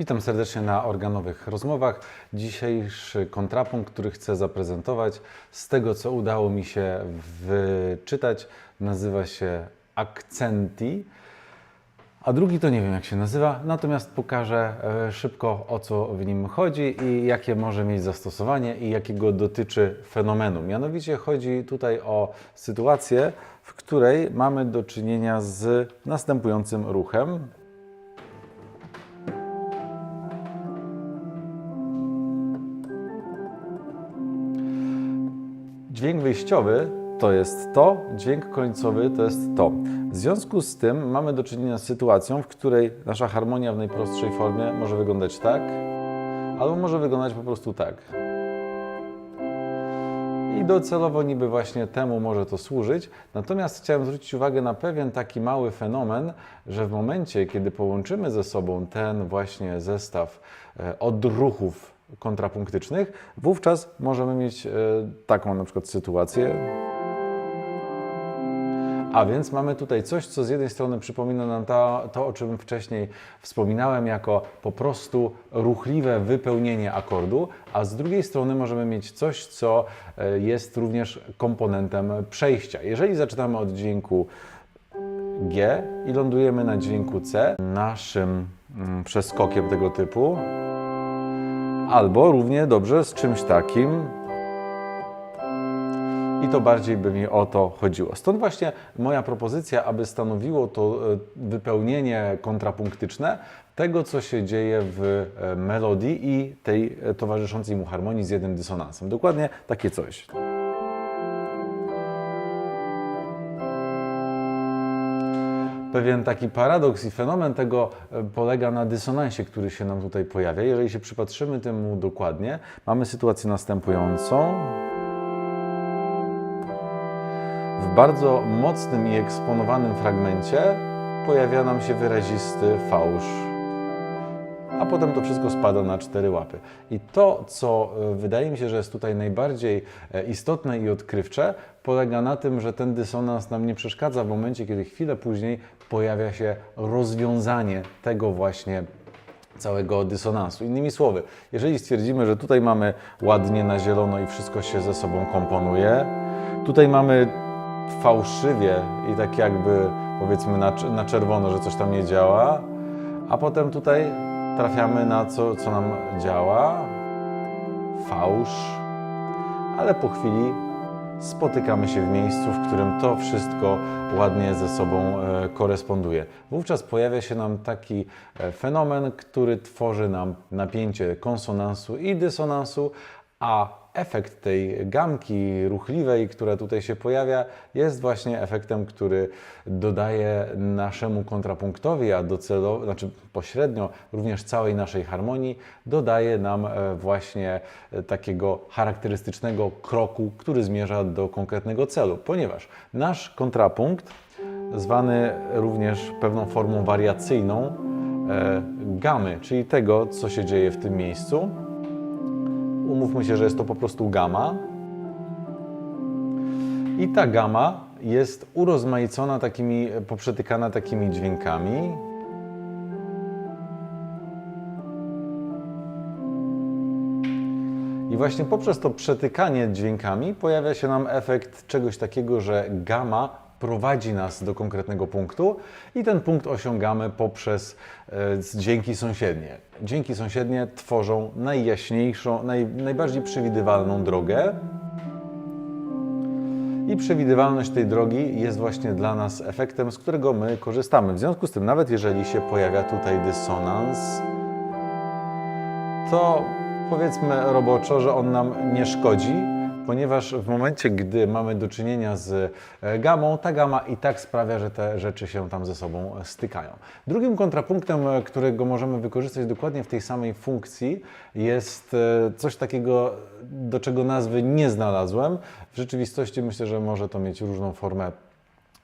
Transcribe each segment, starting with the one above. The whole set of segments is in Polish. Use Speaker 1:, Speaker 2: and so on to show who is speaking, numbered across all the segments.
Speaker 1: Witam serdecznie na organowych rozmowach. Dzisiejszy kontrapunkt, który chcę zaprezentować, z tego co udało mi się wyczytać, nazywa się akcenti. A drugi to nie wiem jak się nazywa, natomiast pokażę e, szybko o co w nim chodzi i jakie może mieć zastosowanie i jakiego dotyczy fenomenu. Mianowicie chodzi tutaj o sytuację, w której mamy do czynienia z następującym ruchem. Dźwięk wyjściowy to jest to, dźwięk końcowy to jest to. W związku z tym mamy do czynienia z sytuacją, w której nasza harmonia w najprostszej formie może wyglądać tak, albo może wyglądać po prostu tak. I docelowo niby właśnie temu może to służyć. Natomiast chciałem zwrócić uwagę na pewien taki mały fenomen, że w momencie, kiedy połączymy ze sobą ten właśnie zestaw e, odruchów kontrapunktycznych, wówczas możemy mieć e, taką na przykład sytuację. A więc mamy tutaj coś, co z jednej strony przypomina nam to, to, o czym wcześniej wspominałem, jako po prostu ruchliwe wypełnienie akordu, a z drugiej strony możemy mieć coś, co e, jest również komponentem przejścia. Jeżeli zaczynamy od dźwięku G i lądujemy na dźwięku C, naszym mm, przeskokiem tego typu, albo równie dobrze z czymś takim. I to bardziej by mi o to chodziło. Stąd właśnie moja propozycja, aby stanowiło to e, wypełnienie kontrapunktyczne tego, co się dzieje w e, melodii i tej e, towarzyszącej mu harmonii z jednym dysonansem. Dokładnie takie coś. Pewien taki paradoks i fenomen tego e, polega na dysonansie, który się nam tutaj pojawia. Jeżeli się przypatrzymy temu dokładnie, mamy sytuację następującą. W bardzo mocnym i eksponowanym fragmencie pojawia nam się wyrazisty fałsz, a potem to wszystko spada na cztery łapy. I to, co e, wydaje mi się, że jest tutaj najbardziej e, istotne i odkrywcze, polega na tym, że ten dysonans nam nie przeszkadza w momencie, kiedy chwilę później pojawia się rozwiązanie tego właśnie całego dysonansu. Innymi słowy, jeżeli stwierdzimy, że tutaj mamy ładnie na zielono i wszystko się ze sobą komponuje, tutaj mamy fałszywie i tak jakby powiedzmy na, na czerwono, że coś tam nie działa, a potem tutaj trafiamy na co, co nam działa, fałsz, ale po chwili spotykamy się w miejscu, w którym to wszystko ładnie ze sobą e, koresponduje. Wówczas pojawia się nam taki e, fenomen, który tworzy nam napięcie konsonansu i dysonansu, a efekt tej gamki ruchliwej, która tutaj się pojawia, jest właśnie efektem, który dodaje naszemu kontrapunktowi, a docelowo, znaczy pośrednio również całej naszej harmonii, dodaje nam e, właśnie e, takiego charakterystycznego kroku, który zmierza do konkretnego celu, ponieważ nasz kontrapunkt, zwany również pewną formą wariacyjną e, gamy, czyli tego, co się dzieje w tym miejscu, umówmy się, że jest to po prostu gama. I ta gama jest urozmaicona takimi, poprzetykana takimi dźwiękami. I właśnie poprzez to przetykanie dźwiękami pojawia się nam efekt czegoś takiego, że gama prowadzi nas do konkretnego punktu i ten punkt osiągamy poprzez e, dźwięki sąsiednie. Dźwięki sąsiednie tworzą najjaśniejszą, naj, najbardziej przewidywalną drogę. I przewidywalność tej drogi jest właśnie dla nas efektem, z którego my korzystamy. W związku z tym, nawet jeżeli się pojawia tutaj dysonans, to powiedzmy roboczo, że on nam nie szkodzi, ponieważ w momencie, gdy mamy do czynienia z e, gamą, ta gama i tak sprawia, że te rzeczy się tam ze sobą stykają. Drugim kontrapunktem, e, którego możemy wykorzystać dokładnie w tej samej funkcji, jest e, coś takiego, do czego nazwy nie znalazłem. W rzeczywistości myślę, że może to mieć różną formę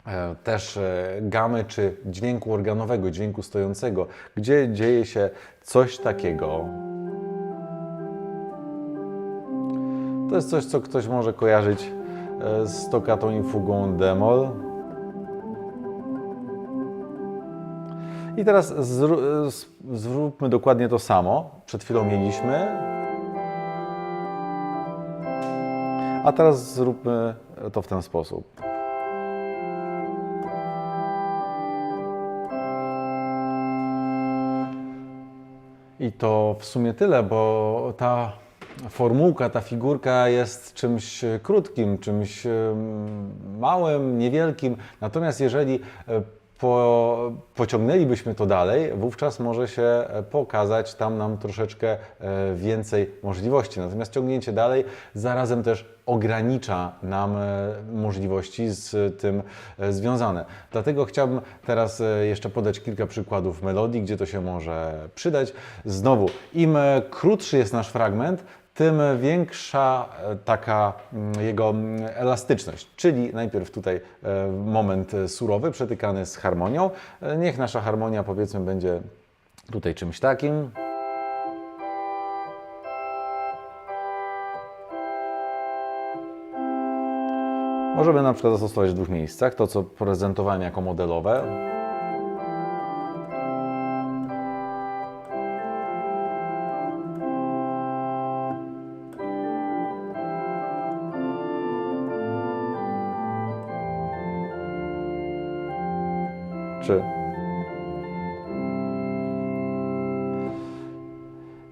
Speaker 1: e, też e, gamy czy dźwięku organowego, dźwięku stojącego, gdzie dzieje się coś takiego. To jest coś, co ktoś może kojarzyć e, z tokatą i fugą d-moll. I teraz zróbmy dokładnie to samo. Przed chwilą mieliśmy. A teraz zróbmy to w ten sposób. I to w sumie tyle, bo ta formułka, ta figurka jest czymś krótkim, czymś em, małym, niewielkim. Natomiast jeżeli e, po, pociągnęlibyśmy to dalej, wówczas może się e, pokazać tam nam troszeczkę e, więcej możliwości. Natomiast ciągnięcie dalej zarazem też ogranicza nam e, możliwości z tym e, związane. Dlatego chciałbym teraz e, jeszcze podać kilka przykładów melodii, gdzie to się może przydać. Znowu, im e, krótszy jest nasz fragment, tym większa e, taka mm, jego mm, elastyczność. Czyli najpierw tutaj e, moment e, surowy, przetykany z harmonią. Niech nasza harmonia powiedzmy będzie tutaj czymś takim. Możemy na przykład zastosować w dwóch miejscach to, co prezentowałem jako modelowe. Czy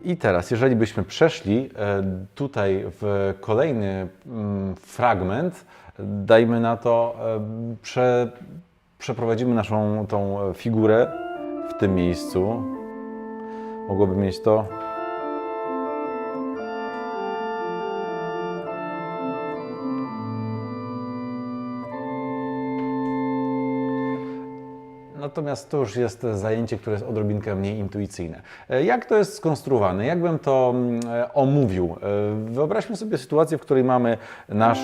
Speaker 1: I teraz, jeżeli byśmy przeszli e, tutaj w kolejny mm, fragment, dajmy na to, e, prze, przeprowadzimy naszą tą figurę w tym miejscu. Mogłoby mieć to. Natomiast to już jest zajęcie, które jest odrobinkę mniej intuicyjne. E, Jak to jest skonstruowane? Jakbym to mm, e, omówił? E, Wyobraźmy sobie sytuację, w której mamy nasz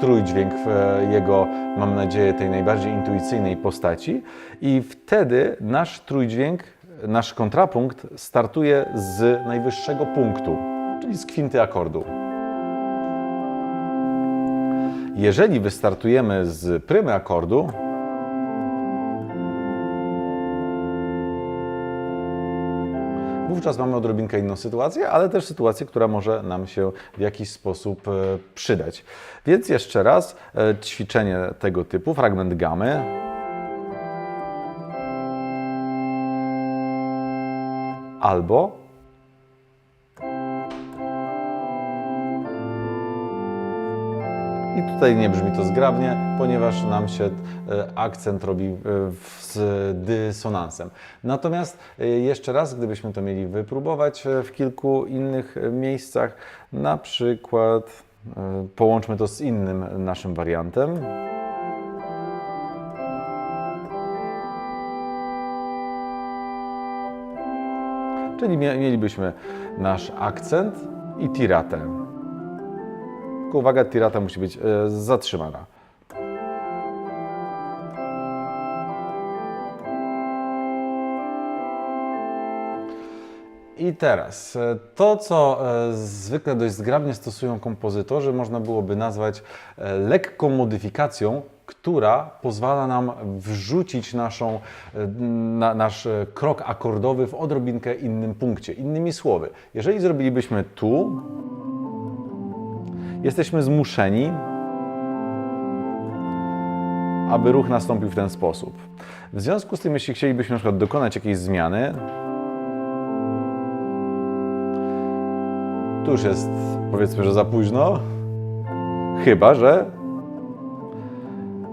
Speaker 1: trójdźwięk w jego, mam nadzieję, tej najbardziej intuicyjnej postaci i wtedy nasz trójdźwięk, nasz kontrapunkt startuje z najwyższego punktu, czyli z kwinty akordu. Jeżeli wystartujemy z prymy akordu, Wówczas mamy odrobinkę inną sytuację, ale też sytuację, która może nam się w jakiś sposób e, przydać. Więc jeszcze raz e, ćwiczenie tego typu, fragment gamy. Albo tutaj nie brzmi to zgrabnie, ponieważ nam się e, akcent robi e, z dysonansem. Natomiast e, jeszcze raz, gdybyśmy to mieli wypróbować w kilku innych miejscach, na przykład połączmy to z innym naszym wariantem. Czyli mie- mielibyśmy nasz akcent i tiratę. Tylko uwaga, tirata musi być e, zatrzymana. I teraz e, to, co e, zwykle dość zgrabnie stosują kompozytorzy, można byłoby nazwać lekką modyfikacją, która pozwala nam wrzucić naszą, na, nasz krok akordowy w odrobinkę innym punkcie. Innymi słowy, jeżeli zrobilibyśmy tu, jesteśmy zmuszeni, aby ruch nastąpił w ten sposób. W związku z tym, jeśli chcielibyśmy na przykład dokonać jakiejś zmiany, tu już jest powiedzmy, że za późno, chyba że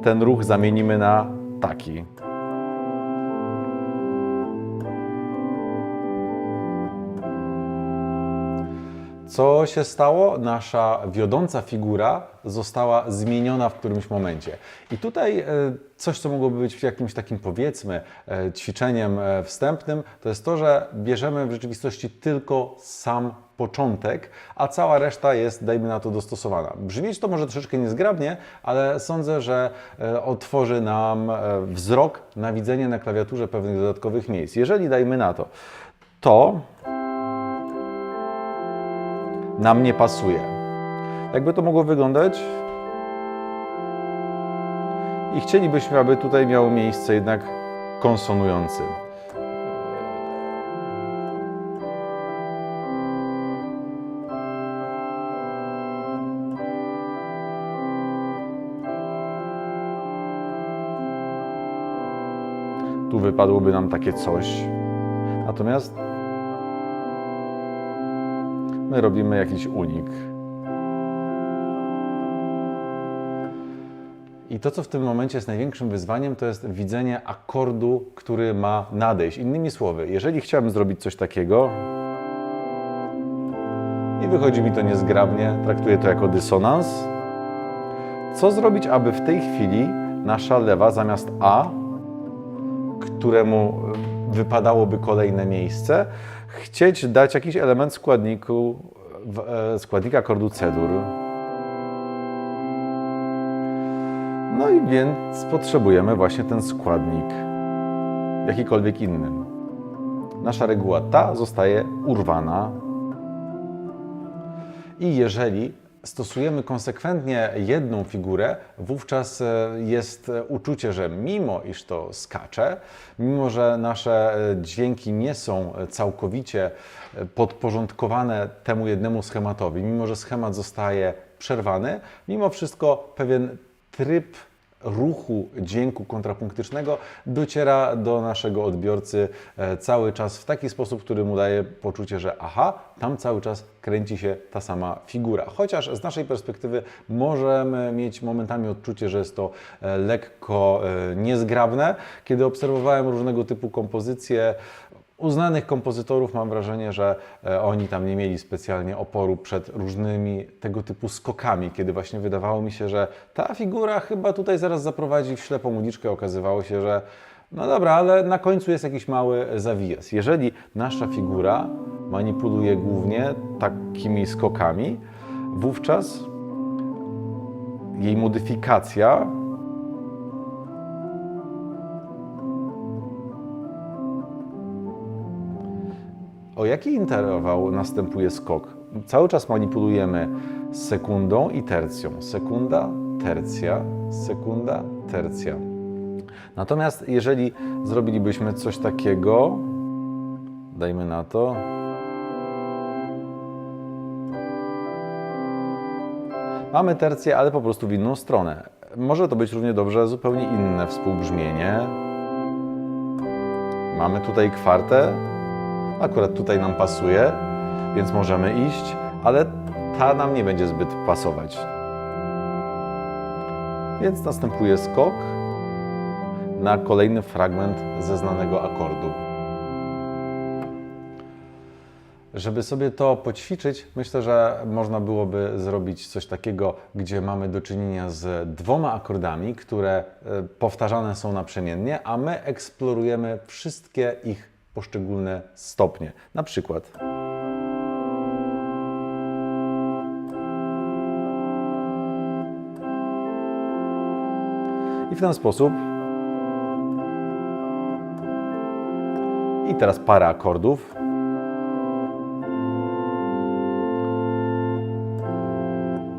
Speaker 1: ten ruch zamienimy na taki. Co się stało? Nasza wiodąca figura została zmieniona w którymś momencie. I tutaj e, coś, co mogłoby być jakimś takim, powiedzmy, e, ćwiczeniem e, wstępnym, to jest to, że bierzemy w rzeczywistości tylko sam początek, a cała reszta jest, dajmy na to, dostosowana. Brzmieć to może troszeczkę niezgrabnie, ale sądzę, że otworzy nam wzrok na widzenie na klawiaturze pewnych dodatkowych miejsc. Jeżeli dajmy na to, to nam nie pasuje. Jakby to mogło wyglądać? I chcielibyśmy, aby tutaj miało miejsce jednak konsonujący. tu wypadłoby nam takie coś. Natomiast my robimy jakiś unik. I to, co w tym momencie jest największym wyzwaniem, to jest widzenie akordu, który ma nadejść. Innymi słowy, jeżeli chciałbym zrobić coś takiego i wychodzi mi to niezgrabnie, traktuję to jako dysonans, co zrobić, aby w tej chwili nasza lewa zamiast A, któremu wypadałoby kolejne miejsce, chcieć dać jakiś element składniku, e, składnika akordu C-dur. No i więc potrzebujemy właśnie ten składnik, jakikolwiek inny. Nasza reguła ta zostaje urwana. I jeżeli stosujemy konsekwentnie jedną figurę, wówczas e, jest e, uczucie, że mimo iż to skacze, mimo że nasze e, dźwięki nie są całkowicie podporządkowane temu jednemu schematowi, mimo że schemat zostaje przerwany, mimo wszystko pewien tryb ruchu dźwięku kontrapunktycznego dociera do naszego odbiorcy e, cały czas w taki sposób, który mu daje poczucie, że aha, tam cały czas kręci się ta sama figura. Chociaż z naszej perspektywy możemy mieć momentami odczucie, że jest to e, lekko e, niezgrabne. Kiedy obserwowałem różnego typu kompozycje, uznanych kompozytorów mam wrażenie, że e, oni tam nie mieli specjalnie oporu przed różnymi tego typu skokami, kiedy właśnie wydawało mi się, że ta figura chyba tutaj zaraz zaprowadzi w ślepą uliczkę. Okazywało się, że no dobra, ale na końcu jest jakiś mały zawijas. Jeżeli nasza figura manipuluje głównie takimi skokami, wówczas jej modyfikacja O jaki interwał następuje skok? Cały czas manipulujemy sekundą i tercją. Sekunda, tercja, sekunda, tercja. Natomiast jeżeli zrobilibyśmy coś takiego, dajmy na to. Mamy tercję, ale po prostu w inną stronę. Może to być równie dobrze zupełnie inne współbrzmienie. Mamy tutaj kwartę, Akurat tutaj nam pasuje, więc możemy iść, ale ta nam nie będzie zbyt pasować. Więc następuje skok na kolejny fragment ze znanego akordu. Żeby sobie to poćwiczyć, myślę, że można byłoby zrobić coś takiego, gdzie mamy do czynienia z dwoma akordami, które e, powtarzane są naprzemiennie, a my eksplorujemy wszystkie ich poszczególne stopnie. Na przykład. I w ten sposób. I teraz para akordów.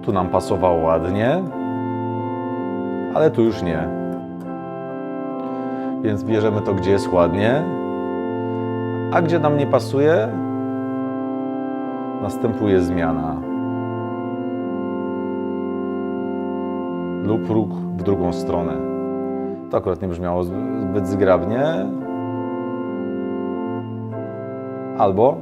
Speaker 1: Tu nam pasowało ładnie, ale tu już nie. Więc bierzemy to, gdzie jest ładnie, a gdzie nam nie pasuje, następuje zmiana. Lub ruch w drugą stronę. To akurat nie brzmiało zbyt zgrabnie. Albo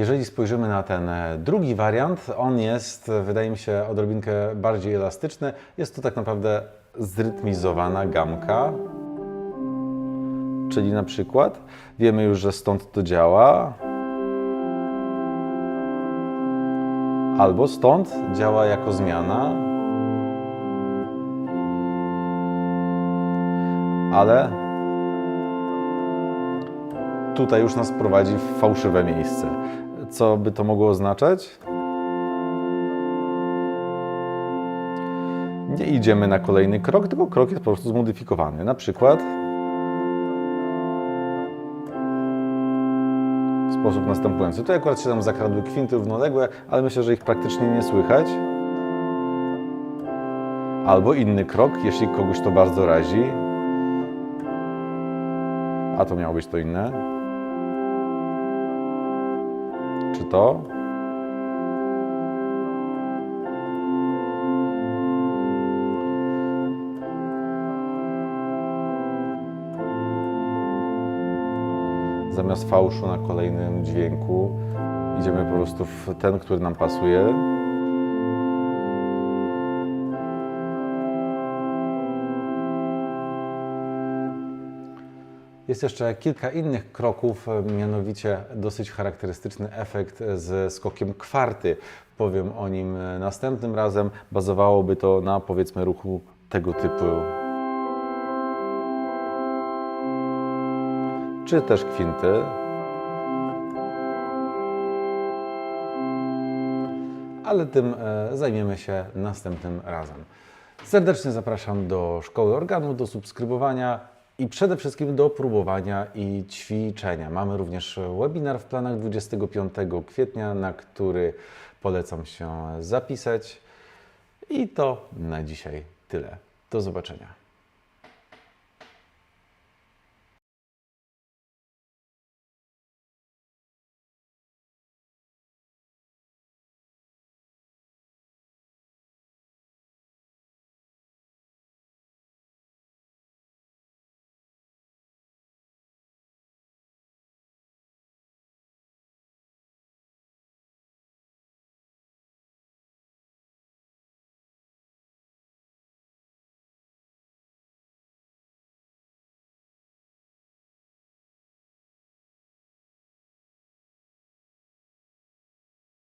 Speaker 1: Jeżeli spojrzymy na ten e, drugi wariant, on jest, e, wydaje mi się, odrobinkę bardziej elastyczny. Jest to tak naprawdę zrytmizowana gamka. Czyli na przykład wiemy już, że stąd to działa. Albo stąd działa jako zmiana. Ale tutaj już nas prowadzi w fałszywe miejsce. Co by to mogło oznaczać? Nie idziemy na kolejny krok, tylko krok jest po prostu zmodyfikowany. Na przykład w sposób następujący. Tutaj akurat się nam zakradły kwinty równoległe, ale myślę, że ich praktycznie nie słychać. Albo inny krok, jeśli kogoś to bardzo razi. A to miało być to inne? To? Zamiast fałszu na kolejnym dźwięku idziemy po prostu w ten, który nam pasuje. Jest jeszcze kilka innych kroków, e, mianowicie dosyć charakterystyczny efekt ze skokiem kwarty. Powiem o nim e, następnym razem. Bazowałoby to na powiedzmy ruchu tego typu. Czy też kwinty. ale tym e, zajmiemy się następnym razem. Serdecznie zapraszam do Szkoły Organu, do subskrybowania i przede wszystkim do próbowania i ćwiczenia. Mamy również webinar w planach 25 kwietnia, na który polecam się zapisać. I to na dzisiaj tyle. Do zobaczenia.